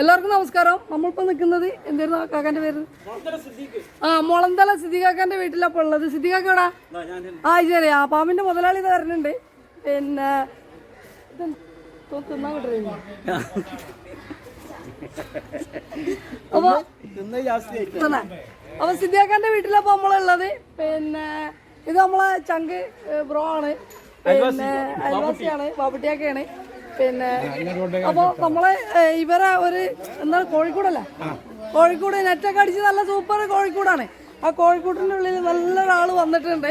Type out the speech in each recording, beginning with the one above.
എല്ലാവർക്കും നമസ്കാരം. നമ്മളിപ്പോൾ നിൽക്കുന്നത് എന്തായിരുന്നു ആ കാക്കാന്റെ പേര്? ആ മുളന്തല സിദ്ദിഖാക്കാന്റെ വീട്ടിലപ്പോൾ ഉള്ളത്. സിദ്ദിഖാക്ക എവിടാ? ആ ശരി ആ പാമ്പിന്റെ മുതലാളി ഇത് വരണുണ്ട്. പിന്നെ അപ്പൊ സിദ്ധിയാക്കാന്റെ വീട്ടിലപ്പോ നമ്മളുള്ളത്. പിന്നെ ഇത് നമ്മളെ ചങ്ക് ബ്രോ ആണ്. പിന്നെ അയൽവാസിയാണ് ബാബുട്ടിയാക്കയാണ് പിന്നെ അപ്പൊ നമ്മളെ ഇവരെ ഒരു എന്താണ് കോഴിക്കൂടല്ല? കോഴിക്കോട് നെറ്റൊക്കെ അടിച്ച് നല്ല സൂപ്പർ കോഴിക്കൂടാണ്. ആ കോഴിക്കൂടിന്റെ ഉള്ളിൽ നല്ലൊരാൾ വന്നിട്ടുണ്ട്.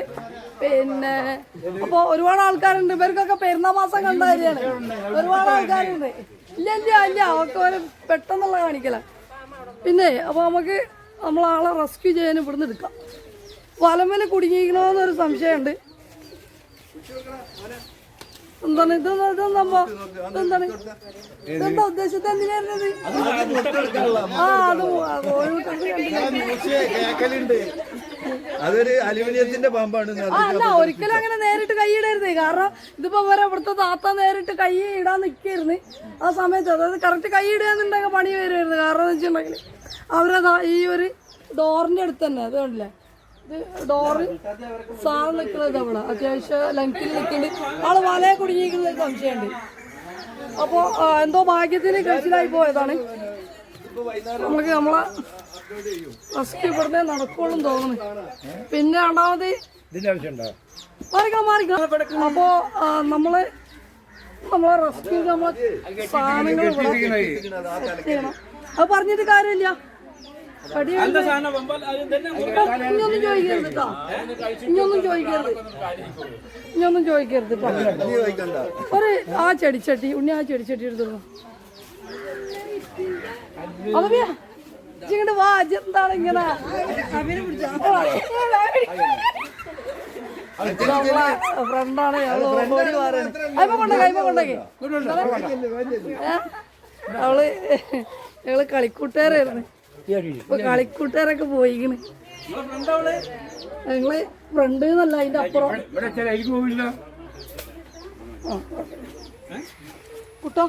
പിന്നെ അപ്പൊ ഒരുപാട് ആൾക്കാരുണ്ട്. ഇവർക്കൊക്കെ പെരുന്നാൾ മാസം കണ്ട കാര്യമാണ്. ഒരുപാട് ആൾക്കാരുണ്ട്. ഇല്ല ഇല്ല ഇല്ല. അവർക്ക് ഒരു പെട്ടെന്നുള്ള കാണിക്കല. പിന്നെ അപ്പൊ നമുക്ക് നമ്മളാളെ റെസ്ക്യൂ ചെയ്യാൻ ഇവിടുന്ന് എടുക്കാം. വലമേൽ കുടുങ്ങിയിരിക്കണോന്നൊരു സംശയമുണ്ട്. എന്താണ്? ഇത് ഇതെന്താ എന്താണ്? ഇതെന്താ ഉദ്ദേശത്തെ എന്തിനായിരുന്നത് ആ അത് അതൊരു അലുമിനിയത്തിന്റെ പാമ്പാണ് അല്ല ഒരിക്കലും അങ്ങനെ നേരിട്ട് കൈ ഇടരുത്. കാരണം ഇതിപ്പോ വരെ ഇവിടുത്തെ താത്ത നേരിട്ട് കൈ ഇടാൻ നിൽക്കായിരുന്നു ആ സമയത്ത് അതായത് കറക്റ്റ് കൈ ഇടുകയെന്നുണ്ടെങ്കിൽ പണി വരുമായിരുന്നു കാരണം എന്ന് വെച്ചിട്ടുണ്ടെങ്കിൽ അവരതാ ഈ ഒരു ഡോറിന്റെ അടുത്ത് തന്നെ അത് കണ്ടില്ലേ? ഇത് ഡോറ്. സാധനം നിൽക്കുന്നത് അവിടെ അത്യാവശ്യം ലെങ്ത്തിൽ നിൽക്കുന്നുണ്ട്. ആൾ വലയെ കുടുങ്ങിയിരിക്കുന്ന ഒരു സംശയമുണ്ട്. അപ്പോ എന്തോ ഭാഗ്യത്തിൽ കഴിച്ചിലായി പോയതാണ്. നമുക്ക് നമ്മളെ റെസ്ക്യൂ ഇവിടുന്ന് നടക്കുള്ളൂ തോന്നുന്നു. പിന്നെ രണ്ടാമത് മാറിക്കണം മാറിക്കണം അപ്പോ ആ, നമ്മൾ നമ്മളെ റെസ്ക്യൂ നമ്മളെ സാധനങ്ങൾ അത് പറഞ്ഞിട്ട് ചെയ്യണം പടി ഇനിയൊന്നും ചോദിക്കരുത് കേട്ടോ. ഇനിയൊന്നും ചോദിക്കരുത്. ഇനിയൊന്നും ചോദിക്കരുത് കേട്ടോ. നീ ചോദിക്കണ്ട. ഒരു ആ ചെടിച്ചട്ടി ഉണ്ണി ആ ചെടിച്ചട്ടി എടുത്തോളൂ അതറിയാ ഇങ്ങോട്ട് വാ എന്താണ് ഇങ്ങനെ? ഫ്രണ്ടാണ് അയ്മ കൊണ്ടേ കൈമ കൊണ്ടേക്ക് അവൾ ഞങ്ങൾ കളിക്കൂട്ടുകാരായിരുന്നു. ഇപ്പൊ കളിക്കൂട്ടുകാരൊക്കെ പോയിക്കണ്. ഞങ്ങൾ ഫ്രണ്ട് എന്നല്ല അതിന്റെ അപ്പുറം. കുട്ടോ?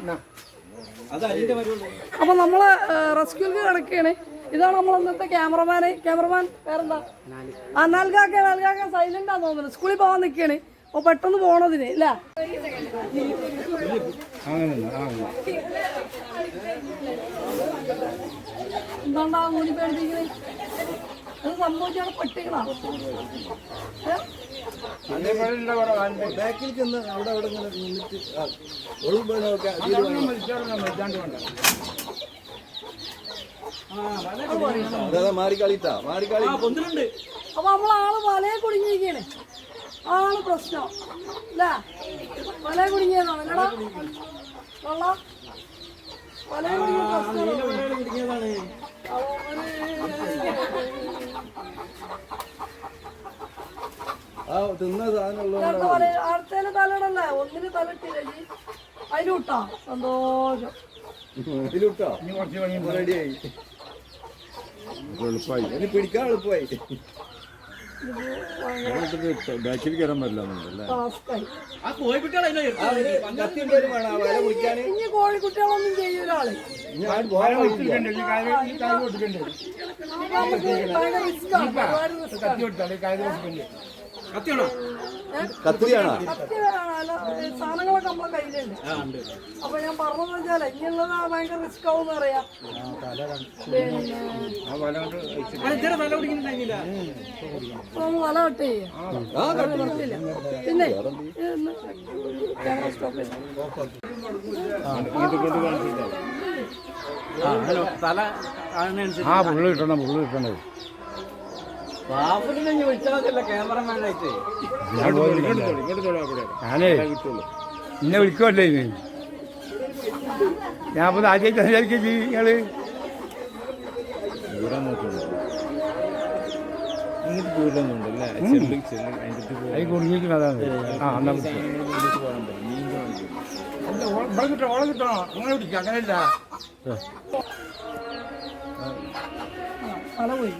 അപ്പൊ നമ്മൾ റെസ്ക്യൂക്ക് കിടക്കുകയാണ് ഇതാണ് നമ്മൾ ഇന്നത്തെ ക്യാമറമാന്. ക്യാമറമാൻ വേറെന്താ ആ നൽകാക്ക നൽകാക്ക. സൈലന്റ് ആണെന്ന് തോന്നുന്നു. സ്കൂളിൽ പോകാൻ നിൽക്കുകയാണ് അപ്പൊ പെട്ടെന്ന് പോണതിന് ഇല്ല? എന്താണ്ടാ മൂടി പേടിപ്പിക്കുന്നത് അത് സംഭവിച്ചാണ് ബാക്കിൽ ചെന്ന് അവിടെ അവിടെ ഇങ്ങനെ നിന്നിട്ട് മാറിക്കളിട്ടാ മാറിക്കളി അപ്പൊ നമ്മളാൾ വലയെ കുടുങ്ങിയിരിക്കുകയാണ് ആൾ പ്രശ്നം. അല്ലേ? വല കുടുങ്ങിയതാണ്? അല്ലടാ കൊള്ള വലയെ കുടുങ്ങിയ തലയിടല്ലേ? ഒന്നിന് തലയിട്ടില്ല ജി അതിലൂട്ടാ? സന്തോഷം. ഇതിലിട്ടോ? റെഡിയായി. എളുപ്പമായി പിടിക്കാൻ എളുപ്പമായി ബാക്കിൽ കയറാൻ പറ്റില്ല ഇനി കോഴിക്കുട്ടികളൊന്നും ചെയ്യൂല ആൾ നമുക്ക് ഭയങ്കര റിസ്ക്കാണ് ഒരുപാട് റിസ്ക്കാണ് കത്തിരിയാണോ കത്തി വരാണ് സാധനങ്ങളൊക്കെ നമ്മളെ കയ്യിലുണ്ട്. അപ്പൊ ഞാൻ പറഞ്ഞത് വെച്ചാലേ ഇനിയുള്ളത് ഭയങ്കര റിസ്ക് ആവും അറിയാം പിന്നെ വല കട്ട് ആ ചെയ്യാം. തല ആ പുള്ളി കിട്ടണം പുള്ളി വിളിച്ചാൽ ക്യാമറമാനായിട്ട് ഞാൻ. ഞാനേ ഇന്നെ വിളിക്കുമല്ലേ ഇനി? ഞാൻ അപ്പൊ ആദ്യമായിട്ട് ഇങ്ങോട്ട് ചെല്ലി ചെല്ലി അത് അതാണ്. ആ എന്നാ ഇവിടെ കിട്ടണം ഓളെ കിട്ടണം അങ്ങനെ അങ്ങനെയല്ല. പോയി.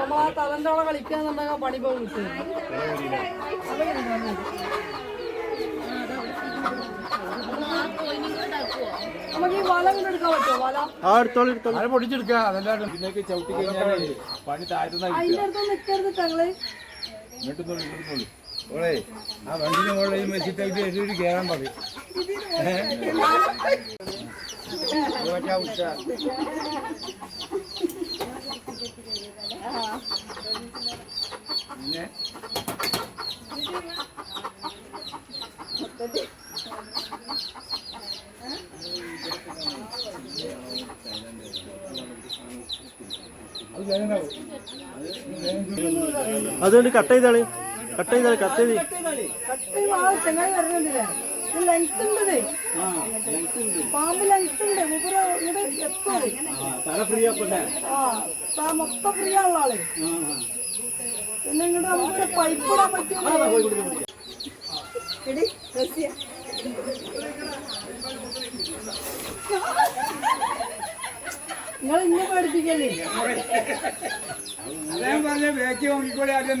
നമ്മൾ ആ അവിടെ കളിക്കാന്നുണ്ടെങ്കിൽ ആ പണി പോകും നമുക്ക് ഈ വല കൊണ്ട് എടുക്കാൻ പറ്റുമോ? വല? ആ എടുത്തോളൂ എടുത്തോളൂ. അത് പൊടിച്ചെടുക്കുക അതല്ലാണ്ട് ഇതിലേക്ക് ചവിട്ടി കഴിഞ്ഞാൽ പണി താഴ്ത്തുന്ന അതിന്റെ അടുത്ത് നിൽക്കരുത് ഞങ്ങൾ ഇങ്ങോട്ട് നോളി ഇങ്ങോട്ട് നോളി ഓളേ ആ വണ്ടിന്റെ മുകളിൽ വെച്ചിട്ടായിട്ട് എതിര് കയറാൻ പറയും. പിന്നെ? അതുകൊണ്ട് കട്ട് ചെയ്താളി. കട്ട് ചെയ്താളി കട്ട് ചെയ്ത് ലെങ്ത് ഉണ്ട്. പാമ്പ് ലെങ്ത് ഉണ്ട്. മൂപ്പര് ഇങ്ങോട്ട് എത്തും? തല ഫ്രീ ആക്കണ്ടേ ആ മൊത്തം ഫ്രീ ആണുള്ള ആൾ. പിന്നെ ഇങ്ങോട്ട് നമുക്ക് പൈപ്പ് ഇടാൻ പറ്റുമോ? എടി റസിയ. നിങ്ങൾ ഇന്നെ പഠിപ്പിക്കല്ലേ ഞാൻ പറഞ്ഞ വേക്കി നോക്കിക്കോളി ആദ്യം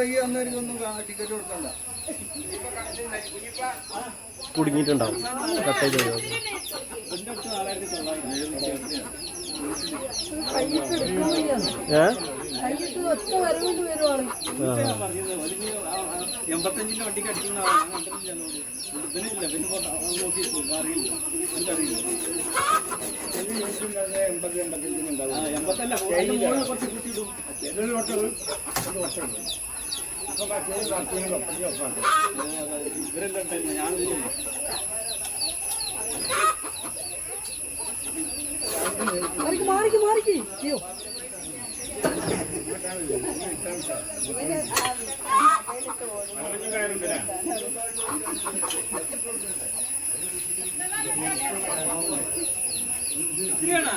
വൈകി വന്നവർക്കൊന്നും ടിക്കറ്റ് കൊടുക്കണ്ട. കുടുങ്ങിയിട്ടുണ്ടാവും. ഏ? എൺപത്തഞ്ചിന്റെ വണ്ടിക്ക് അടിക്കുന്ന ഇതിനില്ല പിന്നെ നോക്കി അറിയില്ല. എനിക്കറിയില്ല. എൺപത് എൺപത്തഞ്ചിനുണ്ടാവും ആ, എൺപത്തല്ല കുറച്ച് കൂട്ടിയിടും. ഏതൊരു ഓട്ടം ഒരു ഇവരെല്ലാം ഞാനില്ല മാറിക്ക് മാറിക്ക് മാറിക്ക് അയ്യോ ഇത്രയാണോ.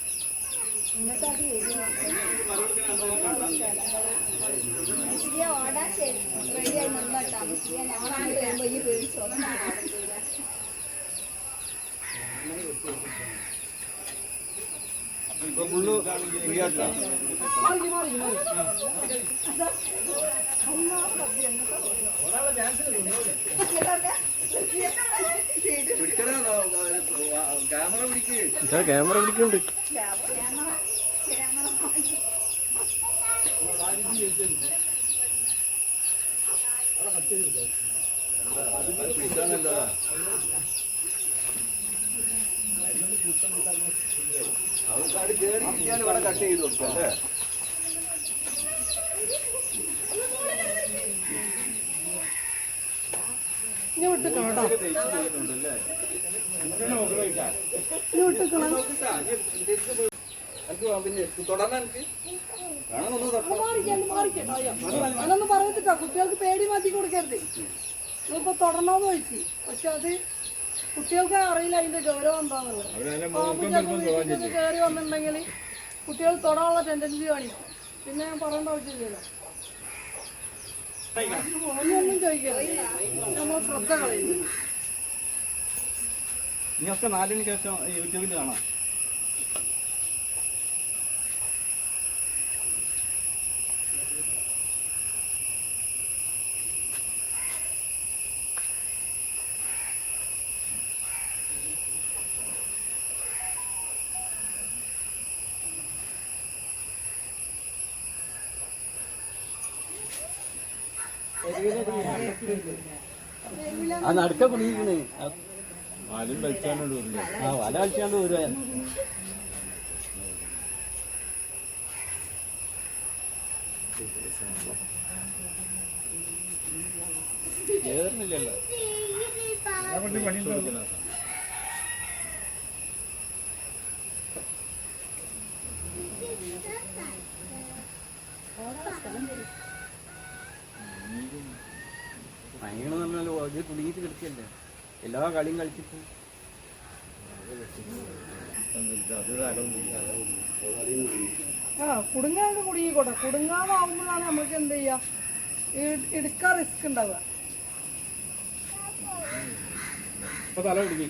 ആ ഇറങ്ങിയാലും മൂപ്പർക്ക് ഇങ്ങോട്ട് പോകാൻ പറ്റും ഇപ്പൊ ഫുള്ള് ഫ്രീ ആട്ടാ മാറിക്ക് മാറിക്ക് മാറി. പിടിക്കണ ക്യാമറ പിടിക്കുന്നുണ്ട്. അവർക്ക് കയറി ഇരിക്കാൻ ഇവിടെ കട്ട് ചെയ്ത് കൊടുക്കാം അല്ലേ ഇനി വിട്ടിക്കണം കേട്ടോ ചെയ്യുന്നുണ്ടല്ലേ ഇനി വിട്ടിക്കണം എനിക്ക് പിന്നെ തുടർന്ന് എനിക്ക് വേണം ഒന്ന് മാറിക്കട്ടോ അയ്യോ അതൊന്നും പറഞ്ഞിട്ടാ കുട്ടികൾക്ക് പേടി മാറ്റി കൊടുക്കരുത് ഇപ്പൊ തുടർന്നോന്ന് ചോദിച്ചു പക്ഷെ അത് കുട്ടികൾക്ക് അറിയില്ല അതിന്റെ ഗൗരവം എന്താന്നുള്ളത് കയറി വന്നിട്ടുണ്ടെങ്കിൽ കുട്ടികൾ തൊടാനുള്ള ടെൻഡൻസി കാണിക്കും പിന്നെ ഞാൻ പറയേണ്ട ആവശ്യമില്ലല്ലോ ഒന്നും ചോദിക്കരുത് നമ്മൾ ശ്രദ്ധ കളയുന്നു ഇനിയൊക്കെ നാലിന് ശേഷം യൂട്യൂബിൽ കാണാം. ആ നടുക്ക കുടിയിരിക്കണേ ആ. വല കളിച്ചാണ്ട് വരുവ ചേർന്നില്ലല്ലോ ഇത് കുടുങ്ങിയിട്ട് കിടക്കല്ലേ? എല്ലാ കളിയും കളിച്ചിട്ട്. ആ കുടുങ്ങാണ്ട് കുടുങ്ങിക്കോട്ടെ. കുടുങ്ങാതാവുമ്പോഴാണ് നമുക്ക് എന്ത് ചെയ്യാ? എടുക്കാൻ റിസ്ക് ഉണ്ടാവുക. തല കുടുങ്ങി.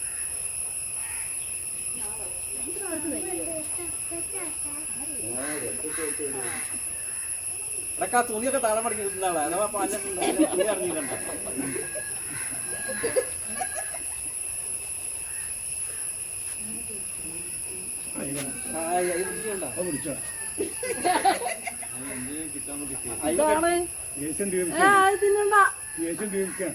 ശ്രദ്ധിച്ചോളി ആ തുണിയൊക്കെ താഴെ മടക്കി കിട്ടുന്നതാണ് അഥവാ പാഞ്ഞിട്ടുണ്ട് തുണി ഇറങ്ങിയിട്ടുണ്ട് ആ, ഇത് പിടിക്കണ്ട. ഇതാണ് ദേഷ്യം ഏ അത് തിന്നണ്ട ദേഷ്യം തീർക്കാൻ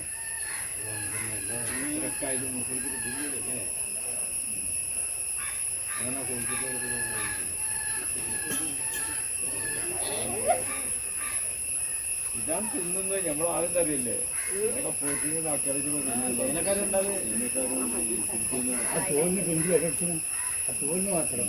ഇതാണ് തിന്നുന്നത് നമ്മൾ ആരും തരില്ലേ ഇതൊക്കെ പ്രോട്ടീൻ ആക്കിയാലും തോന്നിന് കൊഞ്ചി അകറ്റണം ആ തോന്നിന് മാത്രം.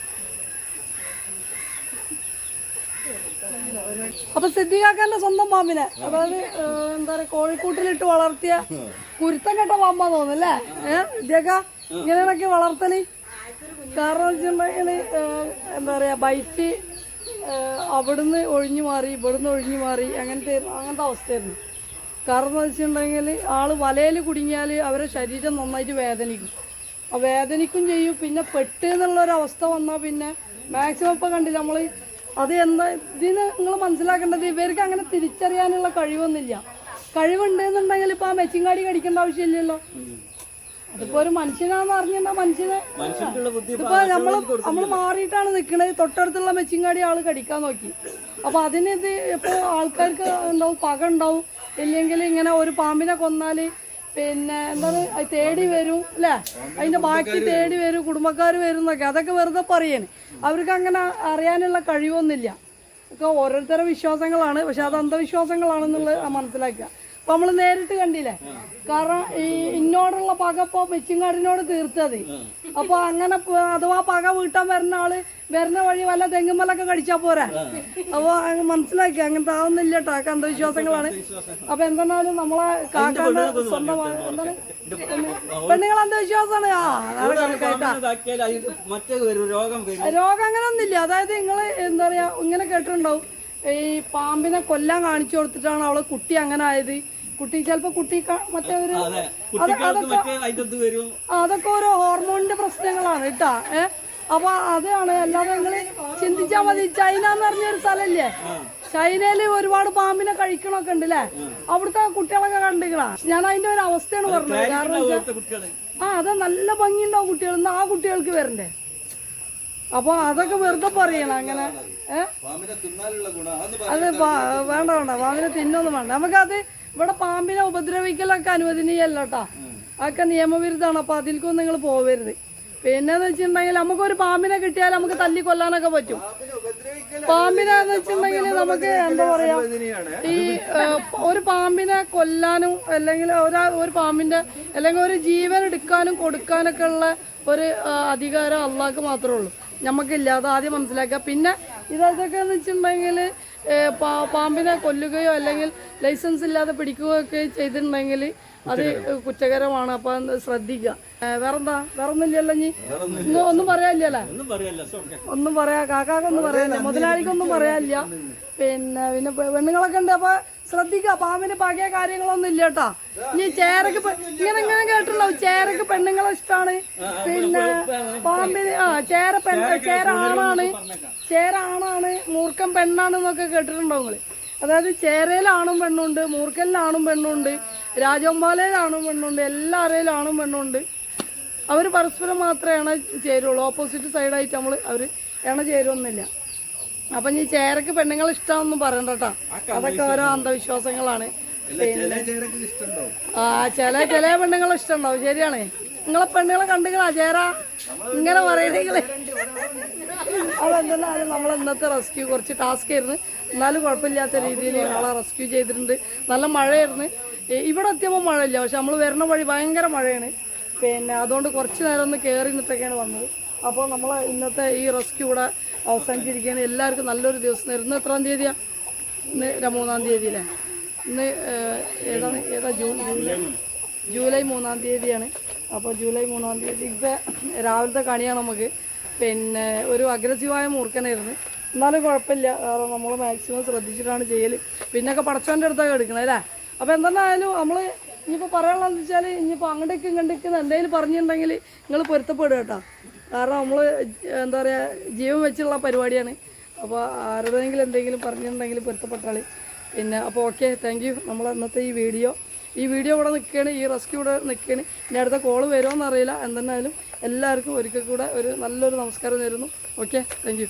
അപ്പൊ സിദ്ധികാക്കന്റെ സ്വന്തം പാമ്പിനെ അതായത് എന്താ പറയാ കോഴിക്കൂട്ടിലിട്ട് വളർത്തിയ കുരുത്തം കെട്ട പാമ്പാ തോന്നുന്നല്ലേ? ഏഹ് സിദ്ധിയാക്ക ഇങ്ങനെയൊക്കെ വളർത്തൽ? കാരണം വെച്ചിട്ടുണ്ടെങ്കിൽ എന്താ പറയാ ബൈറ്റ് അവിടുന്ന് ഒഴിഞ്ഞു മാറി ഇവിടുന്ന് ഒഴിഞ്ഞു മാറി അങ്ങനത്തെ അങ്ങനത്തെ അവസ്ഥയായിരുന്നു. കാരണം എന്ന് വെച്ചിട്ടുണ്ടെങ്കിൽ ആൾ വലയിൽ കുടുങ്ങിയാൽ അവരെ ശരീരം നന്നായിട്ട് വേദനിക്കും. ആ വേദനിക്കും ചെയ്യും പിന്നെ പെട്ട് അവസ്ഥ വന്നാൽ പിന്നെ മാക്സിമം ഇപ്പം കണ്ടില്ല നമ്മൾ അത് എന്താ ഇതിന് നിങ്ങൾ മനസ്സിലാക്കേണ്ടത് ഇവർക്ക് അങ്ങനെ തിരിച്ചറിയാനുള്ള കഴിവൊന്നുമില്ല. കഴിവുണ്ടെന്നുണ്ടെങ്കിൽ ഇപ്പൊ ആ മെച്ചിങ്ങാടി കടിക്കേണ്ട ആവശ്യമില്ലല്ലോ. അതിപ്പോ ഒരു മനുഷ്യനാന്ന് അറിഞ്ഞാ മനുഷ്യനെ ഇപ്പൊ നമ്മൾ നമ്മൾ മാറിയിട്ടാണ് നിക്കണത്. തൊട്ടടുത്തുള്ള മെച്ചിങ്ങാടി ആൾ കടിക്കാൻ നോക്കി. അപ്പൊ അതിന് ഇത് ഇപ്പൊ ആൾക്കാർക്ക് ഉണ്ടാവും പക ഉണ്ടാവും. ഇല്ലെങ്കിൽ ഇങ്ങനെ ഒരു പാമ്പിനെ കൊന്നാൽ പിന്നെ എന്താണ്? അത് തേടി വരും അല്ലേ? അതിന്റെ ബാക്കി തേടി വരും കുടുംബക്കാർ വരും എന്നൊക്കെ. അതൊക്കെ വെറുതെ പറയാണ് അവർക്ക് അങ്ങനെ അറിയാനുള്ള കഴിവൊന്നുമില്ല. ഒക്കെ ഓരോരുത്തരുടെ വിശ്വാസങ്ങളാണ്. പക്ഷെ അത് അന്ധവിശ്വാസങ്ങളാണെന്നുള്ളത് മനസ്സിലാക്കുക. നമ്മൾ നേരിട്ട് കണ്ടില്ലേ? കാരണം ഈ ഇന്നോടുള്ള പക ഇപ്പൊ വെച്ചിങ്ങാടിനോട് തീർത്തത്. അപ്പൊ അങ്ങനെ അഥവാ പക വീട്ടാൻ വരുന്ന ആൾ വരുന്ന വഴി വല്ല തെങ്ങുമ്മലൊക്കെ കടിച്ചാ പോരാ. അപ്പൊ മനസ്സിലാക്കി. അങ്ങനത്തെ ആവുന്നില്ല കേട്ടോ അതൊക്കെ അന്ധവിശ്വാസങ്ങളാണ്. അപ്പൊ എന്തെന്നാലും നമ്മളെ കാക്കാന്റെ സ്വന്തമാണ് എന്താണ്? പെണ്ണുങ്ങൾ അന്ധവിശ്വാസമാണ് മറ്റേ ഒരു രോഗം രോഗം അങ്ങനെ ഒന്നുമില്ല അതായത് നിങ്ങൾ എന്താ പറയാ ഇങ്ങനെ കേട്ടിട്ടുണ്ടാവും. ഈ പാമ്പിനെ കൊല്ലാൻ കാണിച്ചു കൊടുത്തിട്ടാണ് അവളെ കുട്ടി അങ്ങനെ ആയത്. കുട്ടി ചിലപ്പോ കുട്ടി മറ്റേ ഒരു അതൊക്കെ ഓരോ ഹോർമോണിന്റെ പ്രശ്നങ്ങളാണ് കേട്ടാ ഏ? അപ്പൊ അതാണ് അല്ലാതെ നിങ്ങൾ ചിന്തിച്ചാ മതി. ചൈന എന്ന് പറഞ്ഞൊരു സ്ഥലല്ലേ ചൈനയിൽ ഒരുപാട് പാമ്പിനെ കഴിക്കണൊക്കെ ഉണ്ട് അല്ലേ അവിടുത്തെ കുട്ടികളൊക്കെ കണ്ടിക്കണ. ഞാൻ അതിന്റെ ഒരു അവസ്ഥയാണ് പറഞ്ഞത്. കാരണം ആ അത് നല്ല ഭംഗിയുണ്ടാവും കുട്ടികൾ എന്നാ ആ കുട്ടികൾക്ക് വരണ്ടേ? അപ്പൊ അതൊക്കെ വെറുതെ പറയണം അങ്ങനെ ഏഹ് അത് വേണ്ട വേണ്ട. പാമ്പിനെ തിന്നൊന്നും വേണ്ട. നമുക്കത് ഇവിടെ പാമ്പിനെ ഉപദ്രവിക്കലൊക്കെ അനുവദനീയല്ല കേട്ടോ അതൊക്കെ നിയമവിരുദ്ധമാണ്. അപ്പൊ അതിൽക്കൊന്നും നിങ്ങൾ പോവരുത്. പിന്നെന്ന് വെച്ചിട്ടുണ്ടെങ്കിൽ നമുക്കൊരു പാമ്പിനെ കിട്ടിയാൽ നമുക്ക് തല്ലി കൊല്ലാനൊക്കെ പറ്റും. പാമ്പിനെ എന്ന് വെച്ചിട്ടുണ്ടെങ്കിൽ നമുക്ക് എന്താ പറയാ ഈ ഒരു പാമ്പിനെ കൊല്ലാനും അല്ലെങ്കിൽ ഒരാ ഒരു പാമ്പിന്റെ അല്ലെങ്കിൽ ഒരു ജീവൻ എടുക്കാനും കൊടുക്കാനൊക്കെ ഉള്ള ഒരു അധികാരം അള്ളാഹ്ക്ക് മാത്രമേ ഉള്ളൂ. നമുക്കില്ല അത് ആദ്യം മനസ്സിലാക്കുക. പിന്നെ ഇതൊക്കെ എന്ന് വെച്ചിട്ടുണ്ടെങ്കിൽ പാമ്പിനെ കൊല്ലുകയോ അല്ലെങ്കിൽ ലൈസൻസ് ഇല്ലാതെ പിടിക്കുകയോ ഒക്കെ ചെയ്തിട്ടുണ്ടെങ്കിൽ അത് കുറ്റകരമാണ്. അപ്പൊ ശ്രദ്ധിക്കുക വേറെന്താ? വേറെ ഒന്നുമില്ലല്ലോ ഇനി ഇന്ന് ഒന്നും പറയാനില്ലല്ലേ? ഒന്നും പറയാ കാക്കാക്കൊന്നും പറയാനില്ല. മുതലാളിക്കൊന്നും പറയാനില്ല. പിന്നെ പിന്നെ പെണ്ണുങ്ങളൊക്കെ ഉണ്ട്. അപ്പൊ ശ്രദ്ധിക്കുക പാമ്പിന് പകയ കാര്യങ്ങളൊന്നും ഇല്ല കേട്ടാ. ഇനി ചേരക്ക് ഇങ്ങനെ ഇങ്ങനെ കേട്ടല്ലോ ചേരക്ക് പെണ്ണുങ്ങളെ ഇഷ്ടമാണ് പിന്നെ പാമ്പിന് ആ ചേര പെണ്ണ് ചേര ആണാണ്. ചേര ആണാണ് മൂർഖൻ പെണ്ണാണെന്നൊക്കെ കേട്ടിട്ടുണ്ടോ നിങ്ങൾ? അതായത് ചേരയിലാണും പെണ്ണുണ്ട് മൂർക്കലിലാണും പെണ്ണുണ്ട് രാജോമ്പാലയിലാണും പെണ്ണുണ്ട് എല്ലാവരയിലും ആണും പെണ്ണുണ്ട്. അവർ പരസ്പരം മാത്രമേ ഇണ ചേരുള്ളൂ. ഓപ്പോസിറ്റ് സൈഡായിട്ട് നമ്മൾ അവർ ഇണ ചേരുമൊന്നുമില്ല അപ്പൊ ഈ ചേരക്ക് പെണ്ണുങ്ങൾ ഇഷ്ടമാണെന്ന് പറയണ്ട കേട്ടോ. അതൊക്കെ ഓരോ അന്ധവിശ്വാസങ്ങളാണ്. ആ ചില ചില പെണ്ണുങ്ങൾ ഇഷ്ടമുണ്ടാവും. ശരിയാണ്. നിങ്ങളെ പെണ്ണുങ്ങളെ കണ്ടുങ്ങളാ ചേര ഇങ്ങനെ പറയണെങ്കിൽ അതെന്തെന്നാലും നമ്മൾ ഇന്നത്തെ റെസ്ക്യൂ കുറച്ച് ടാസ്ക് ആയിരുന്നു. എന്നാലും കുഴപ്പമില്ലാത്ത രീതിയിൽ ഞങ്ങളെ റെസ്ക്യൂ ചെയ്തിട്ടുണ്ട്. നല്ല മഴയായിരുന്നു. ഇവിടെ എത്തിയപ്പോൾ മഴയില്ല. പക്ഷെ നമ്മൾ വരുന്ന വഴി ഭയങ്കര മഴയാണ്. പിന്നെ അതുകൊണ്ട് കുറച്ച് നേരം ഒന്ന് കയറി നിന്നിട്ടൊക്കെയാണ് വന്നത്. അപ്പോൾ നമ്മൾ ഇന്നത്തെ ഈ റെസ്ക്യൂ ഇവിടെ അവസാനിച്ചിരിക്കുകയാണ്. എല്ലാവർക്കും നല്ലൊരു ദിവസം ഇന്ന് എത്രാം തീയതിയാണ് ഇന്ന് മൂന്നാം തീയതിയിലെ ഇന്ന് ഏതാണ്? ഏതാ? ജൂൺ ജൂലൈ ജൂലൈ മൂന്നാം തീയതിയാണ്. അപ്പോൾ ജൂലൈ മൂന്നാം തീയതി ഇപ്പം രാവിലത്തെ കണിയാണ് നമുക്ക്. പിന്നെ ഒരു അഗ്രസീവായ മൂർഖനായിരുന്നു. എന്നാലും കുഴപ്പമില്ല. കാരണം നമ്മൾ മാക്സിമം ശ്രദ്ധിച്ചിട്ടാണ് ചെയ്യൽ പിന്നൊക്കെ പടച്ചോന്റെ അടുത്തൊക്കെ എടുക്കണം അല്ലേ? അപ്പോൾ എന്തെന്നായാലും നമ്മൾ ഇനിയിപ്പോൾ പറയാനുള്ളതെന്ന് വെച്ചാൽ ഇനിയിപ്പോൾ അങ്ങോട്ടേക്ക് ഇങ്ങോട്ടേക്ക് എന്തെങ്കിലും പറഞ്ഞിട്ടുണ്ടെങ്കിൽ നിങ്ങൾ പൊരുത്തപ്പെടുക കേട്ടോ. കാരണം നമ്മൾ എന്താ പറയുക ജീവൻ വെച്ചുള്ള പരിപാടിയാണ്. അപ്പോൾ ആരുടെയെങ്കിലും എന്തെങ്കിലും പറഞ്ഞിട്ടുണ്ടെങ്കിൽ പൊരുത്തപ്പെട്ടാളി പിന്നെ അപ്പോൾ ഓക്കെ താങ്ക് യു നമ്മൾ ഇന്നത്തെ ഈ വീഡിയോ ഈ വീഡിയോ ഇവിടെ നിൽക്കുകയാണ് ഈ റെസ്ക്യൂ ഇവിടെ നിൽക്കുകയാണ്. ഇനി അടുത്ത കോൾ വരുമോ എന്നറിയില്ല എന്തെന്നാലും എല്ലാവർക്കും ഒരിക്കൽ കൂടെ ഒരു നല്ലൊരു നമസ്കാരം തരുന്നു ഓക്കെ താങ്ക്